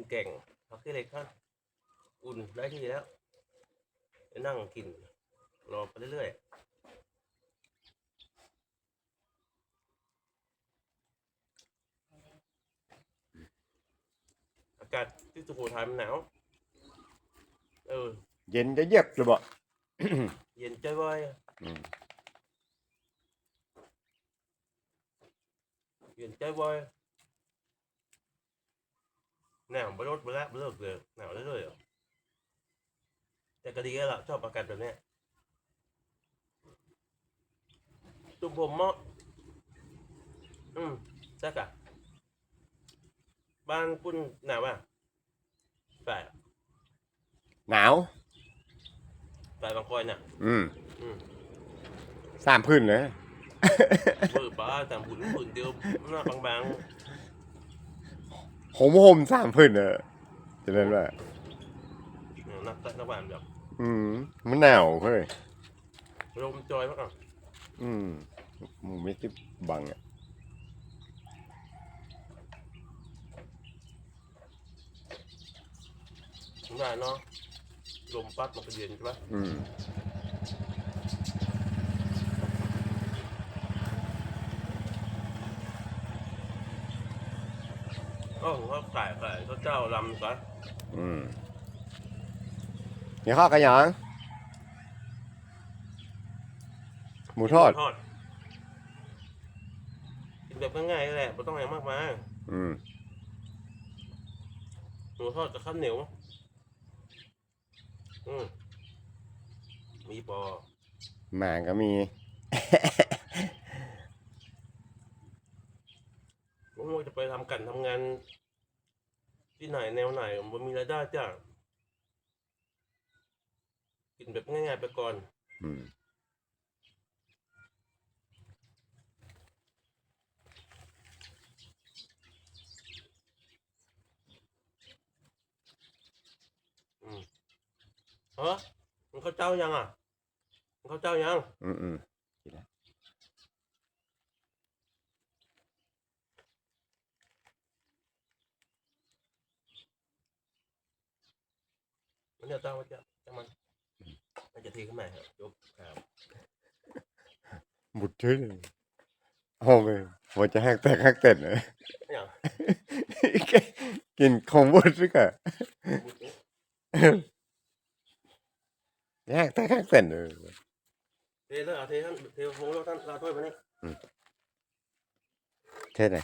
นแก่งพักที่เล็กท่านอุ่นได้ที่แล้วไปนั่งกินรอไปเรื่อยๆ อากาศที่สุโขทัยมันหนาวเออ เย็นจะเย็บเลยบ่เย็นใจไว้อืมเย็นใจไว้ หนาวไปรถไปแล้วเลิกเลยหนาวเรื่อยๆอะแต่ก็ดีแล้วล่ะชอบอากาศแบบเนี้ยตุ่มผมเมาะอืมแซ่กอะบ้านคุณหนาวอะใช่หนาวใช่บางคอยน่ะ อืมอืมสามพื้นเลย เบอร์ป้าแต่หุ่นหุ่นเดียวหน้าบาง ผมห่มสามพื้นเออจะเล่นว่าๆเนี่ยนักนักบ้านแบบอืมมันหนาวเฮ้ยลมจอยมากอะอืมมึงไม่ติบังอะถึงได้เนาะลมพัดมันก็เย็นใช่ปะอืม ก็ผมว่าขายขายเขาเจ้าลำซะอืมนี่ข้าวกันยังหมูทอด ทอดกินแบบง่ายๆแหละไม่ต้องอะไรมากมายอืมหมูทอดกับข้าวเหนียวอืมมีปอ หมาก็มี ผมว่าจะไปทำกันทำงาน ที่ไหนแนวไหนมันมีรายได้จ้ะกินแบบง่ายๆไปก่อนอืมเออมันเขาเจ้ายังอะมันเขาเจ้ายัง อืมอืมมันจะ เจ้าว่าจะจะมันมันจะทีขึ้นมาครับยกครับบุดชื่อโอ้ยว่าจะแหกแตกแหกเต็ดเลยอย่างกินของบุดสิกะบุดนี้แหกแตกแหกเต็ดเลยเทเลยเอาเทท่านเทโฟงแล้วท่านลาถ้วยมานี่เท่ไหน